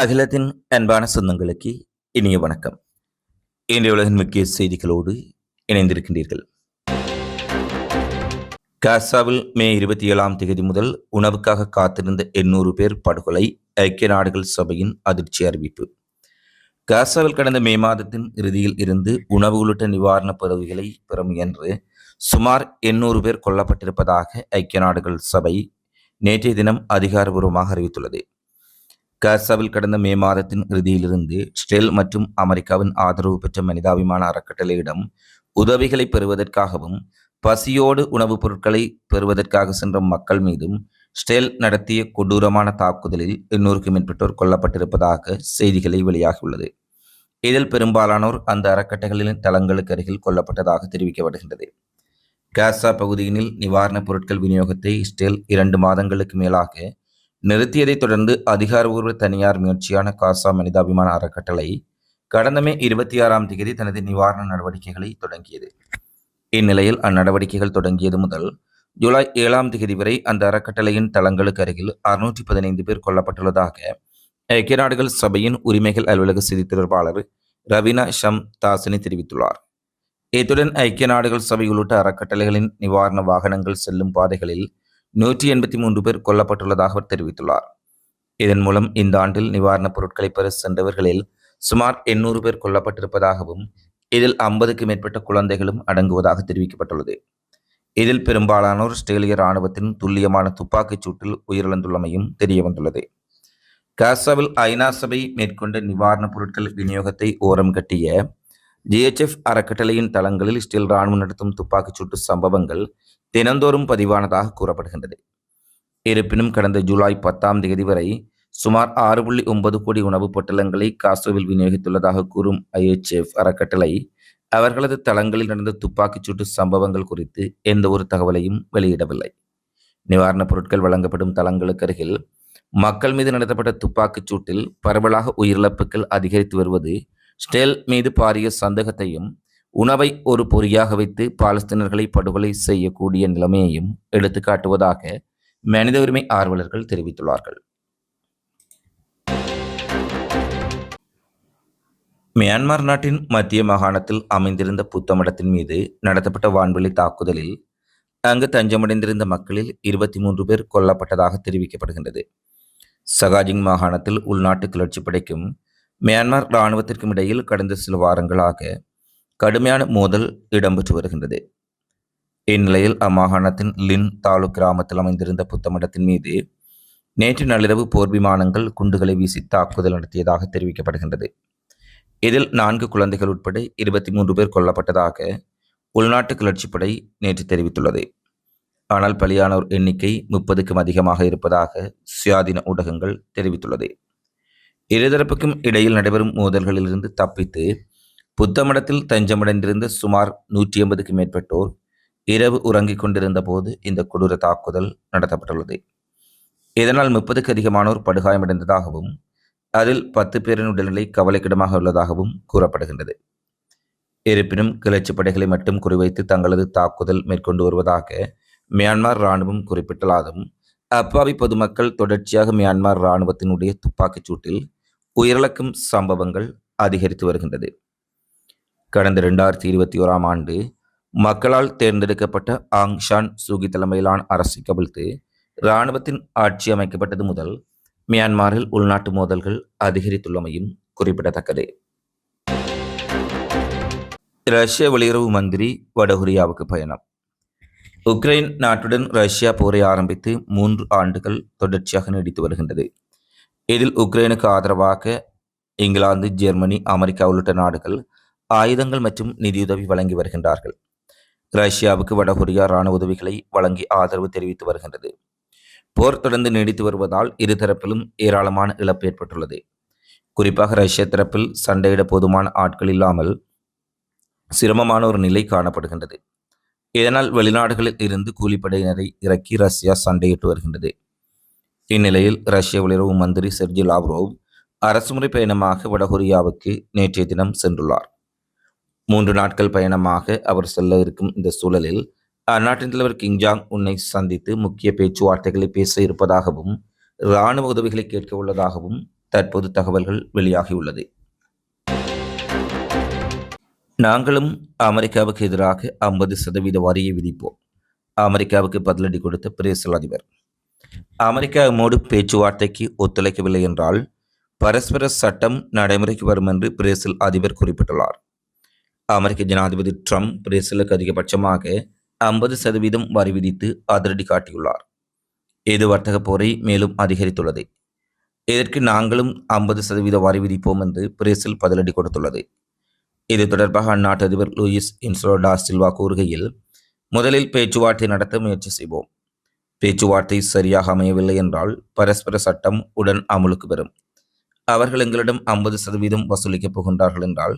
அகிலத்தின் அன்பான சொந்தங்களுக்கு இனிய வணக்கம். இன்றைய உலகின் முக்கிய செய்திகளோடு இணைந்திருக்கின்றீர்கள். காசாவில் மே இருபத்தி ஏழாம் தேதி முதல் உணவுக்காக காத்திருந்த எண்ணூறு பேர் படுகொலை ஐக்கிய நாடுகள் சபையின் அதிர்ச்சி அறிவிப்பு. காசாவில் கடந்த மே மாதத்தின் இறுதியில் இருந்து உணவு உள்ளிட்ட நிவாரணப் பதவிகளை பெற முயன்று சுமார் எண்ணூறு பேர் கொல்லப்பட்டிருப்பதாக ஐக்கிய நாடுகள் சபை நேற்றைய தினம் அதிகாரபூர்வமாக அறிவித்துள்ளது. காசாவில் கடந்த மே மாதத்தின் இறுதியிலிருந்து ஸ்டெல் மற்றும் அமெரிக்காவின் ஆதரவு பெற்ற மனிதாபிமான அறக்கட்டளையிடம் உதவிகளை பெறுவதற்காகவும் பசியோடு உணவுப் பொருட்களை பெறுவதற்காக சென்ற மக்கள் மீதும் ஸ்டெல் நடத்திய கொடூரமான தாக்குதலில் எண்ணூறுக்கும் மேற்பட்டோர் கொல்லப்பட்டிருப்பதாக செய்திகளை வெளியாகியுள்ளது. இதில் பெரும்பாலானோர் அந்த அறக்கட்டைகளின் தளங்களுக்கு அருகில் கொல்லப்பட்டதாக தெரிவிக்கப்படுகின்றது. காசா பகுதியினில் நிவாரணப் பொருட்கள் விநியோகத்தை ஸ்டெல் இரண்டு மாதங்களுக்கு மேலாக நிறுத்தியதைத் தொடர்ந்து அதிகாரபூர்வ தனியார் முயற்சியான காசா மனிதாபிமான அறக்கட்டளை கடந்த மே இருபத்தி ஆறாம் தேதி தனது நிவாரண நடவடிக்கைகளை தொடங்கியது. இந்நிலையில் அந்நடவடிக்கைகள் தொடங்கியது முதல் ஜூலை ஏழாம் தேதி வரை அந்த அறக்கட்டளையின் தளங்களுக்கு அருகில் அறுநூற்றி பதினைந்து பேர் கொல்லப்பட்டுள்ளதாக ஐக்கிய நாடுகள் சபையின் உரிமைகள் அலுவலக செய்தி தொடர்பாளர் ரவீனா ஷம் தாசினி தெரிவித்துள்ளார். இத்துடன் ஐக்கிய நாடுகள் சபை உள்ளிட்ட அறக்கட்டளைகளின் நிவாரண வாகனங்கள் செல்லும் பாதைகளில் நூற்றி எண்பத்தி மூன்று பேர் கொல்லப்பட்டுள்ளதாக அவர் தெரிவித்துள்ளார். இதன் மூலம் இந்த ஆண்டில் நிவாரணப் பொருட்களை பெற சென்றவர்களில் சுமார் எண்ணூறு பேர் கொல்லப்பட்டிருப்பதாகவும் இதில் ஐம்பதுக்கு மேற்பட்ட குழந்தைகளும் அடங்குவதாக தெரிவிக்கப்பட்டுள்ளது. இதில் பெரும்பாலானோர் ஆஸ்திரேலிய இராணுவத்தின் துல்லியமான துப்பாக்கிச் சூட்டில் உயிரிழந்துள்ளமையும் தெரியவந்துள்ளது. காசாவில் ஐநா சபை மேற்கொண்ட நிவாரணப் பொருட்கள் விநியோகத்தை ஓரம் கட்டிய ஜிஎச்எஃப் அறக்கட்டளையின் தளங்களில் ஸ்டீல் ராணுவம் நடத்தும் துப்பாக்கிச் சூட்டு சம்பவங்கள் தினந்தோறும் பதிவானதாக கூறப்படுகின்றது. இருப்பினும் கடந்த ஜூலை பத்தாம் தேதி வரை சுமார் ஆறு புள்ளி ஒன்பது கோடி உணவுப் பொட்டலங்களை காசோவில் விநியோகித்துள்ளதாக கூறும் ஐஎச்எஃப் அறக்கட்டளை அவர்களது தளங்களில் நடந்த துப்பாக்கிச் சூட்டு சம்பவங்கள் குறித்து எந்த ஒரு தகவலையும் வெளியிடவில்லை. நிவாரணப் பொருட்கள் வழங்கப்படும் தளங்களுக்கு அருகில் மக்கள் மீது நடத்தப்பட்ட துப்பாக்கிச் சூட்டில் பரவலாக உயிரிழப்புகள் அதிகரித்து வருவது ஸ்டெல் மீது பாரிய சந்தேகத்தையும் உணவை ஒரு பொறியாக வைத்து பாலஸ்தீனர்களை படுகொலை செய்யக்கூடிய நிலைமையையும் எடுத்துக்காட்டுவதாக மனித உரிமை ஆர்வலர்கள் தெரிவித்துள்ளார்கள். மியான்மர் நாட்டின் மத்திய மாகாணத்தில் அமைந்திருந்த புத்தமடத்தின் மீது நடத்தப்பட்ட வான்வெளி தாக்குதலில் அங்கு தஞ்சமடைந்திருந்த மக்களில் இருபத்தி மூன்று பேர் கொல்லப்பட்டதாக தெரிவிக்கப்படுகின்றது. சகாஜிங் மாகாணத்தில் உள்நாட்டு கிளர்ச்சி படைக்கும் மியான்மர் இராணுவத்திற்கும் இடையில் கடந்த சில வாரங்களாக கடுமையான மோதல் இடம்பெற்று வருகின்றது. இந்நிலையில் அம்மாகாணத்தின் லின் தாலுக் கிராமத்தில் அமைந்திருந்த புத்தமடத்தின் மீது நேற்று நள்ளிரவு போர் விமானங்கள் குண்டுகளை வீசி தாக்குதல் நடத்தியதாக தெரிவிக்கப்படுகின்றது. இதில் நான்கு குழந்தைகள் உட்பட இருபத்தி மூன்று பேர் கொல்லப்பட்டதாக உள்நாட்டு கிளர்ச்சிப்படை நேற்று தெரிவித்துள்ளது. ஆனால் பலியானோர் எண்ணிக்கை முப்பதுக்கும் அதிகமாக இருப்பதாக சுயாதீன ஊடகங்கள் தெரிவித்துள்ளது. இருதரப்புக்கும் இடையில் நடைபெறும் மோதல்களிலிருந்து தப்பித்து புத்தமடத்தில் தஞ்சமடைந்திருந்த சுமார் நூற்றி ஐம்பதுக்கு மேற்பட்டோர் இரவு உறங்கிக் கொண்டிருந்த போது இந்த கொடூர தாக்குதல் நடத்தப்பட்டுள்ளது. இதனால் முப்பதுக்கு அதிகமானோர் படுகாயமடைந்ததாகவும் அதில் பத்து பேரின் உடல்நிலை கவலைக்கிடமாக உள்ளதாகவும் கூறப்படுகின்றது. இருப்பினும் கிளர்ச்சி படைகளை மட்டும் குறிவைத்து தங்களது தாக்குதல் மேற்கொண்டு வருவதாக மியான்மர் இராணுவம் குறிப்பிட்டலாதும் அப்பாவி பொதுமக்கள் தொடர்ச்சியாக மியான்மர் இராணுவத்தினுடைய துப்பாக்கிச் சூட்டில் உயிரிழக்கும் சம்பவங்கள் அதிகரித்து வருகின்றது. கடந்த ரெண்டாயிரத்தி இருபத்தி ஓராம் ஆண்டு மக்களால் தேர்ந்தெடுக்கப்பட்ட ஆங் ஷான் சூகி தலைமையிலான அரசை கவிழ்த்து இராணுவத்தின் ஆட்சி அமைக்கப்பட்டது முதல் மியான்மரில் உள்நாட்டு மோதல்கள் அதிகரித்துள்ளமையும் குறிப்பிடத்தக்கது. ரஷ்ய வெளியுறவு மந்திரி வடகொரியாவுக்கு பயணம். உக்ரைன் நாட்டுடன் ரஷ்யா போரை ஆரம்பித்து மூன்று ஆண்டுகள் தொடர்ச்சியாக நீடித்து வருகின்றது. இதில் உக்ரைனுக்கு ஆதரவாக இங்கிலாந்து ஜெர்மனி அமெரிக்கா உள்ளிட்ட நாடுகள் ஆயுதங்கள் மற்றும் நிதியுதவி வழங்கி வருகின்றார்கள். ரஷ்யாவுக்கு வடகொரியா இராணுவ உதவிகளை வழங்கி ஆதரவு தெரிவித்து வருகின்றது. போர் தொடர்ந்து நீடித்து வருவதால் இருதரப்பிலும் ஏராளமான இழப்பு ஏற்பட்டுள்ளது. குறிப்பாக ரஷ்ய தரப்பில் சண்டையிட போதுமான ஆட்கள் இல்லாமல் சிரமமான ஒரு நிலை காணப்படுகின்றது. இதனால் வெளிநாடுகளில் இருந்து கூலிப்படையினரை இறக்கி ரஷ்யா சண்டையிட்டு வருகின்றது. இந்நிலையில் ரஷ்ய வெளியுறவு மந்திரி செர்ஜி லாவ்ரோவ் அரசுமுறை பயணமாக வடகொரியாவுக்கு நேற்றைய தினம் சென்றுள்ளார். மூன்று நாட்கள் பயணமாக அவர் செல்ல இருக்கும் இந்த சூழலில் அந்நாட்டின் தலைவர் கிங்ஜாங் உன்னை சந்தித்து முக்கிய பேச்சுவார்த்தைகளை பேச இருப்பதாகவும் இராணுவ உதவிகளை கேட்க உள்ளதாகவும் தற்போது தகவல்கள் வெளியாகியுள்ளது. நாங்களும் அமெரிக்காவுக்கு எதிராக ஐம்பது சதவீத வரியை விதிப்போம். அமெரிக்காவுக்கு பதிலடி கொடுத்த பிரேசில் அதிபர் அமெரிக்கா மோடு பேச்சுவார்த்தைக்கு ஒத்துழைக்கவில்லை என்றால் பரஸ்பர சட்டம் நடைமுறைக்கு வரும் என்று பிரேசில் அதிபர் குறிப்பிட்டுள்ளார். அமெரிக்க ஜனாதிபதி ட்ரம்ப் பிரேசிலுக்கு அதிகபட்சமாக ஐம்பது சதவீதம் வரி விதித்து அதிரடி காட்டியுள்ளார். இது வர்த்தக போரை மேலும் அதிகரித்துள்ளது. இதற்கு நாங்களும் ஐம்பது சதவீத வரி விதிப்போம் என்று பிரேசில் பதிலடி கொடுத்துள்ளது. இது தொடர்பாக அந்நாட்டு அதிபர் லூயிஸ் இன்சோடா சில்வா கூறுகையில் முதலில் பேச்சுவார்த்தை நடத்த முயற்சி செய்வோம். பேச்சுவார்த்தை சரியாக அமையவில்லை என்றால் பரஸ்பர சட்டம் உடன் அமலுக்கு வரும் அவர்கள் எங்களிடம் ஐம்பது சதவீதம் வசூலிக்கப் போகின்றார்கள் என்றால்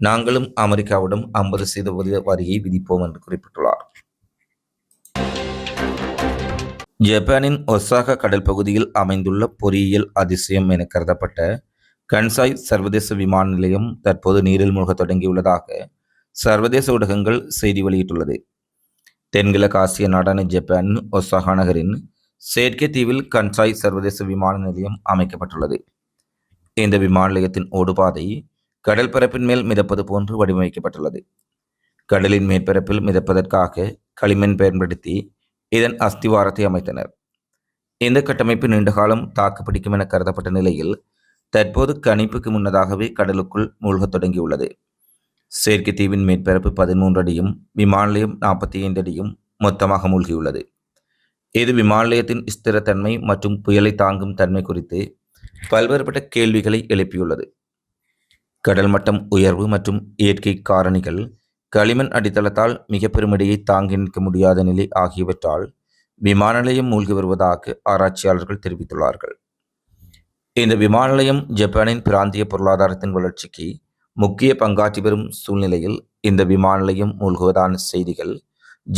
நாங்களும் அமெரிக்காவிடம் ஐம்பது சதவீத வரியை விதிப்போம் என்று குறிப்பிட்டுள்ளார். ஜப்பானின் ஒசாகா கடல் பகுதியில் அமைந்துள்ள பொறியியல் அதிசயம் என கருதப்பட்ட கன்சாய் சர்வதேச விமான நிலையம் தற்போது நீரில் மூழ்க தொடங்கியுள்ளதாக சர்வதேச ஊடகங்கள் செய்தி வெளியிட்டுள்ளது. தென்கிழக்கு ஆசிய நாடான ஜப்பான் ஒசாகா நகரின் செயற்கை தீவில் கன்சாய் சர்வதேச விமான நிலையம் அமைக்கப்பட்டுள்ளது. இந்த விமான நிலையத்தின் ஓடுபாதை கடல் பரப்பின் மேல் மிதப்பது போன்று வடிவமைக்கப்பட்டுள்ளது. கடலின் மேற்பரப்பில் மிதப்பதற்காக களிமண் பயன்படுத்தி இதன் அஸ்திவாரத்தை அமைத்தனர். இந்த கட்டமைப்பு நீண்ட காலம் தாக்குப்பிடிக்கும் என கருதப்பட்ட நிலையில் தற்போது கணிப்புக்கு முன்னதாகவே கடலுக்குள் மூழ்கத் தொடங்கியுள்ளது. செயற்கை தீவின் மேற்பரப்பு பதிமூன்று அடியும் விமான நிலையம் நாற்பத்தி ஐந்து அடியும் மொத்தமாக மூழ்கியுள்ளது. இது விமான நிலையத்தின் ஸ்திரத்தன்மை மற்றும் புயலை தாங்கும் தன்மை குறித்து பல்வேறுபட்ட கேள்விகளை எழுப்பியுள்ளது. கடல் மட்டம் உயர்வு மற்றும் இயற்கை காரணிகள் களிமண் அடித்தளத்தால் மிக பெருமடியை தாங்கி நிற்க முடியாத நிலை ஆகியவற்றால் விமான நிலையம் மூழ்கி வருவதாக ஆராய்ச்சியாளர்கள் தெரிவித்துள்ளார்கள். இந்த விமான நிலையம் ஜப்பானின் பிராந்திய பொருளாதாரத்தின் வளர்ச்சிக்கு முக்கிய பங்காற்றி வரும் சூழ்நிலையில் இந்த விமான நிலையம் மூழ்குவதான செய்திகள்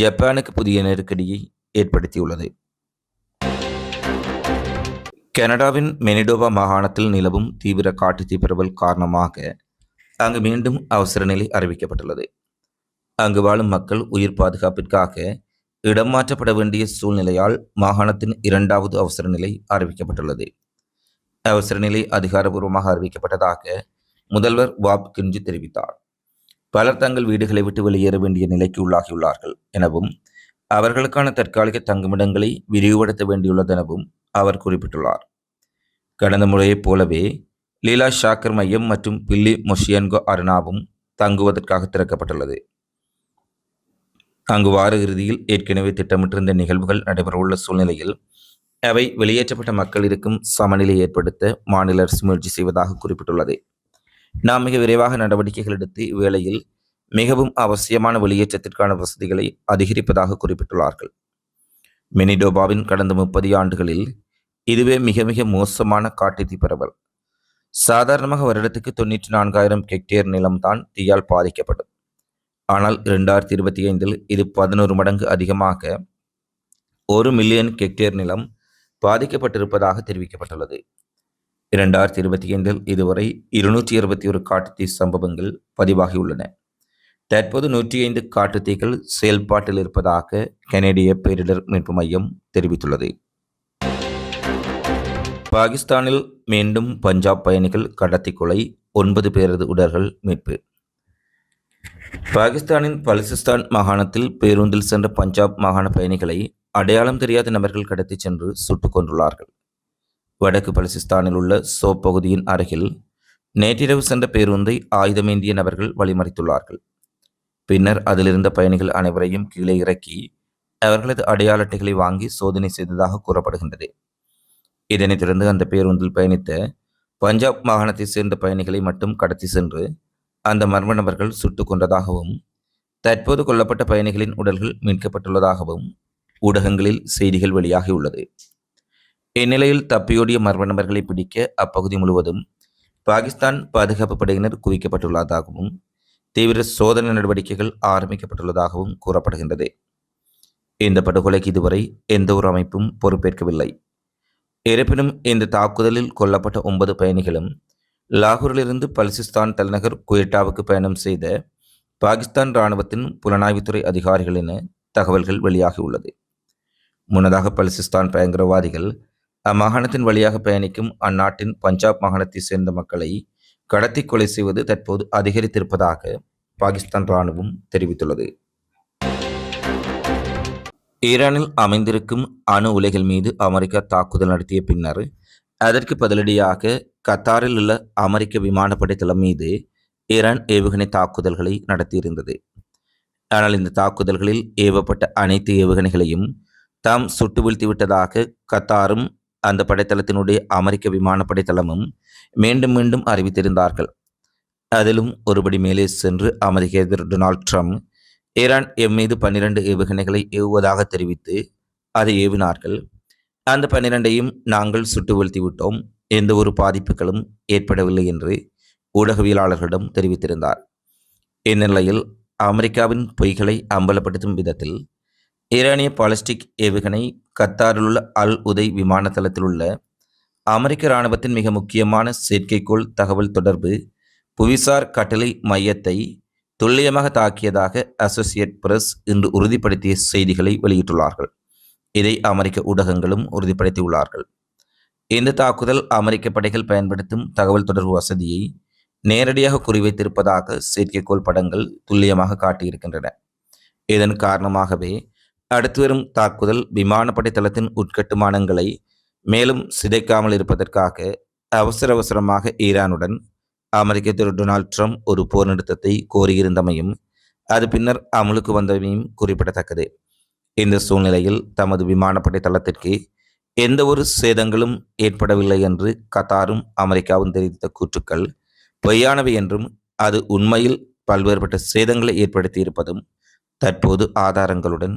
ஜப்பானுக்கு புதிய நெருக்கடியை ஏற்படுத்தியுள்ளது. கனடாவின் மெனிடோவா மாகாணத்தில் நிலவும் தீவிர காட்டுத்தீ பரவல் காரணமாக அங்கு மீண்டும் அவசர நிலை அறிவிக்கப்பட்டுள்ளது. அங்கு வாழும் மக்கள் உயிர் பாதுகாப்பிற்காக இடம் மாற்றப்பட வேண்டிய சூழ்நிலையால் மாகாணத்தின் இரண்டாவது அவசர நிலை அறிவிக்கப்பட்டுள்ளது. அவசர நிலை அதிகாரபூர்வமாக அறிவிக்கப்பட்டதாக முதல்வர் வாப் கிஞ்சி தெரிவித்தார். பலர் தங்கள் வீடுகளை விட்டு வெளியேற வேண்டிய நிலைக்கு உள்ளாகியுள்ளார்கள் எனவும் அவர்களுக்கான தற்காலிக தங்குமிடங்களை விரிவுபடுத்த வேண்டியுள்ளதெனவும் அவர் குறிப்பிட்டுள்ளார். கடந்த முறையைப் போலவே லீலா ஷாக்கர் மையம் மற்றும் பில்லி மொஷியன்கோ அருணாவும் தங்குவதற்காக திறக்கப்பட்டுள்ளது. அங்கு வார இறுதியில் ஏற்கனவே திட்டமிட்டிருந்த நிகழ்வுகள் நடைபெறவுள்ள சூழ்நிலையில் அவை வெளியேற்றப்பட்ட மக்கள் இருக்கும் சமநிலை ஏற்படுத்த மாநில அரசு முயற்சி செய்வதாக குறிப்பிட்டுள்ளது. நாம் மிக விரைவாக நடவடிக்கைகள் எடுத்து இவ்வேளையில் மிகவும் அவசியமான வெளியேற்றத்திற்கான வசதிகளை அதிகரிப்பதாக குறிப்பிட்டுள்ளார்கள். மெனிடோபாவின் கடந்த முப்பது ஆண்டுகளில் இதுவே மிக மிக மோசமான காட்டுத்தீ பரவல். சாதாரணமாக வருடத்துக்கு தொண்ணூற்றி நான்காயிரம் ஹெக்டேர் நிலம்தான் தீயால் பாதிக்கப்படும். ஆனால் இரண்டாயிரத்தி இருபத்தி ஐந்தில் இது பதினோரு மடங்கு அதிகமாக ஒரு மில்லியன் ஹெக்டேர் நிலம் பாதிக்கப்பட்டிருப்பதாக தெரிவிக்கப்பட்டுள்ளது. இரண்டாயிரத்தி இருபத்தி ஐந்தில் இதுவரை இருநூற்றி இருபத்தி ஒரு காட்டுத்தீ சம்பவங்கள் பதிவாகியுள்ளன தற்போது நூற்றி ஐந்து காட்டுத்தீக்கள் செயல்பாட்டில் இருப்பதாக கனேடிய பேரிடர் மீட்பு மையம் தெரிவித்துள்ளது. பாகிஸ்தானில் மீண்டும் பஞ்சாப் பயணிகள் கடத்தி கொலை ஒன்பது பேரது உடல்கள் மீட்பு. பாகிஸ்தானின் பலிசிஸ்தான் மாகாணத்தில் பேருந்தில் சென்ற பஞ்சாப் மாகாண பயணிகளை அடையாளம் தெரியாத நபர்கள் கடத்தி சென்று சுட்டுக் கொண்டுள்ளார்கள் வடக்கு பலிசிஸ்தானில் உள்ள சோப் பகுதியின் அருகில் நேற்றிரவு சென்ற பேருந்தை ஆயுதமேந்திய நபர்கள் வழிமறித்துள்ளார்கள். பின்னர் அதிலிருந்த பயணிகள் அனைவரையும் கீழே இறக்கி அவர்களது அடையாள அட்டைகளை வாங்கி சோதனை செய்ததாக கூறப்படுகின்றது. இதனைத் தொடர்ந்து அந்த பேருந்தில் பயணித்த பஞ்சாப் மாகாணத்தைச் சேர்ந்த பயணிகளை மட்டும் கடத்தி சென்று அந்த மர்ம நபர்கள் சுட்டுக் கொண்டதாகவும் தற்போது கொல்லப்பட்ட பயணிகளின் உடல்கள் மீட்கப்பட்டுள்ளதாகவும் ஊடகங்களில் செய்திகள் வெளியாகியுள்ளது. இந்நிலையில் தப்பியோடிய மர்ம நபர்களை பிடிக்க அப்பகுதி முழுவதும் பாகிஸ்தான் பாதுகாப்பு படையினர் குவிக்கப்பட்டுள்ளதாகவும் தீவிர சோதனை நடவடிக்கைகள் ஆரம்பிக்கப்பட்டுள்ளதாகவும் கூறப்படுகின்றது. இந்த படுகொலைக்கு இதுவரை எந்த ஒரு அமைப்பும் பொறுப்பேற்கவில்லை. இருப்பினும் இந்த தாக்குதலில் கொல்லப்பட்ட ஒன்பது பயணிகளும் லாகூரிலிருந்து பலுசிஸ்தான் தலைநகர் குயட்டாவுக்கு பயணம் செய்த பாகிஸ்தான் இராணுவத்தின் புலனாய்வுத்துறை அதிகாரிகள் என தகவல்கள் வெளியாகியுள்ளது முன்னதாக பலுசிஸ்தான் பயங்கரவாதிகள் அம்மாகாணத்தின் வழியாக பயணிக்கும் அந்நாட்டின் பஞ்சாப் மாகாணத்தைச் சேர்ந்த மக்களை கடத்தி கொலை செய்வது தற்போது அதிகரித்திருப்பதாக பாகிஸ்தான் ராணுவம் தெரிவித்துள்ளது. ஈரானில் அமைந்திருக்கும் அணு உலைகள் மீது அமெரிக்கா தாக்குதல் நடத்திய பின்னர் அதற்கு பதிலடியாக கத்தாரில் உள்ள அமெரிக்க விமானப்படை தளம் மீது ஈரான் ஏவுகணை தாக்குதல்களை நடத்தியிருந்தது. ஆனால் இந்த தாக்குதல்களில் ஏவப்பட்ட அனைத்து ஏவுகணைகளையும் தாம் சுட்டு வீழ்த்திவிட்டதாக கத்தாரும் அந்த படைத்தளத்தினுடைய அமெரிக்க விமானப்படை தளமும் மீண்டும் மீண்டும் அறிவித்திருந்தார்கள். அதிலும் ஒருபடி மேலே சென்று அமெரிக்க எதிர் டொனால்ட் ட்ரம்ப் ஈரான் எம் மீது பன்னிரண்டு ஏவுகணைகளை ஏவுவதாக தெரிவித்து அதை ஏவினார்கள். அந்த பன்னிரண்டையும் நாங்கள் சுட்டு வீழ்த்திவிட்டோம் எந்த ஒரு பாதிப்புகளும் ஏற்படவில்லை என்று ஊடகவியலாளர்களிடம் தெரிவித்திருந்தார். இந்நிலையில் அமெரிக்காவின் பொய்களை அம்பலப்படுத்தும் விதத்தில் ஈரானிய பாலிஸ்டிக் ஏவுகணை கத்தாரிலுள்ள அல் உதை விமான தளத்தில் உள்ள அமெரிக்க இராணுவத்தின் மிக முக்கியமான செயற்கைக்கோள் தகவல் தொடர்பு புவிசார் கட்டளை மையத்தை துல்லியமாக தாக்கியதாக அசோசியேட் பிரஸ் இன்று உறுதிப்படுத்திய செய்திகளை வெளியிட்டுள்ளார்கள். இதை அமெரிக்க ஊடகங்களும் உறுதிப்படுத்தியுள்ளார்கள். இந்த தாக்குதல் அமெரிக்க படைகள் பயன்படுத்தும் தகவல் தொடர்பு வசதியை நேரடியாக குறிவைத்திருப்பதாக செயற்கைக்கோள் படங்கள் துல்லியமாக காட்டியிருக்கின்றன. இதன் காரணமாகவே அடுத்து வரும் தாக்குதல் விமானப்படை தளத்தின் உட்கட்டுமானங்களை மேலும் சிதைக்காமல் இருப்பதற்காக அவசர அவசரமாக ஈரானுடன் அமெரிக்க திரு டொனால்ட் ட்ரம்ப் ஒரு போர் நிறுத்தத்தை கோரியிருந்தமையும் அது பின்னர் அமலுக்கு வந்தமையும் குறிப்பிடத்தக்கது. இந்த சூழ்நிலையில் தமது விமானப்படை தளத்திற்கு எந்த ஒரு சேதங்களும் ஏற்படவில்லை என்று கத்தாரும் அமெரிக்காவும் தெரிவித்த கூற்றுக்கள் பொய்யானவை என்றும் அது உண்மையில் பல்வேறுபட்ட சேதங்களை ஏற்படுத்தியிருப்பதும் தற்போது ஆதாரங்களுடன்